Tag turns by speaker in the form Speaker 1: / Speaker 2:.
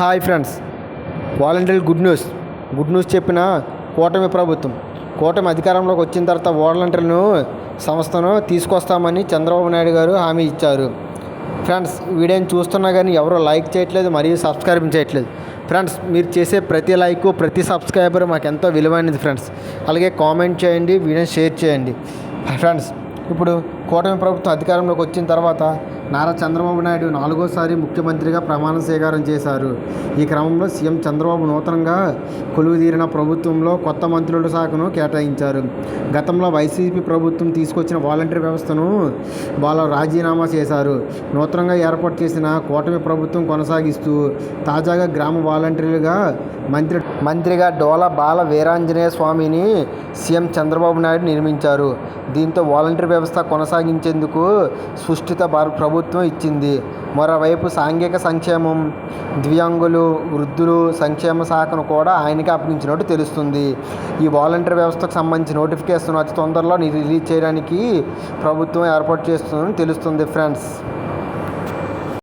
Speaker 1: Hi friends. Volunteer good news. Good news చెప్పిన కూటమి ప్రభుత్వం. కూటమి అధికారంలోకి వచ్చిన తర్వాత వాలంటీర్లను సంస్థను తీసుకొస్తామని చంద్రబాబు నాయుడు గారు హామీ ఇచ్చారు. ఫ్రెండ్స్ వీడియోని చూస్తున్నా కానీ ఎవరో లైక్ చేయట్లేదు మరియు సబ్స్క్రైబ్ చేయట్లేదు. ఫ్రెండ్స్ మీరు చేసే ప్రతి లైక్ ప్రతి సబ్స్క్రైబర్ మాకు ఎంతో విలువైనది ఫ్రెండ్స్. అలాగే కామెంట్ చేయండి వీడియోని షేర్ చేయండి. ఫ్రెండ్స్ ఇప్పుడు కూటమి ప్రభుత్వం అధికారంలోకి వచ్చిన తర్వాత నారా చంద్రబాబు నాయుడు నాలుగోసారి ముఖ్యమంత్రిగా ప్రమాణ స్వీకారం చేశారు. ఈ క్రమంలో సీఎం చంద్రబాబు నూతనంగా కొలువుదీరిన ప్రభుత్వంలో కొత్త మంత్రుల శాఖను కేటాయించారు. గతంలో వైసీపీ ప్రభుత్వం తీసుకొచ్చిన వాలంటీర్ వ్యవస్థను వాళ్ళ రాజీనామా చేశారు. నూతనంగా ఏర్పాటు చేసిన కూటమి ప్రభుత్వం కొనసాగిస్తూ తాజాగా గ్రామ వాలంటీర్లుగా మంత్రి మంత్రిగా డోల బాల వీరాంజనేయ స్వామిని సీఎం చంద్రబాబు నాయుడు నిర్మించారు దీంతో వాలంటీర్ వ్యవస్థ కొనసాగించేందుకు సుష్టిత ప్రభుత్వం ఇచ్చింది. మరోవైపు సాంఘిక సంక్షేమం దివ్యాంగులు వృద్ధులు సంక్షేమ శాఖను కూడా ఆయనకి అప్పగించినట్టు తెలుస్తుంది. ఈ వాలంటీర్ వ్యవస్థకు సంబంధించి నోటిఫికేషన్ అతి తొందరలో రిలీజ్ చేయడానికి ప్రభుత్వం ఏర్పాటు చేస్తుందని తెలుస్తుంది ఫ్రెండ్స్.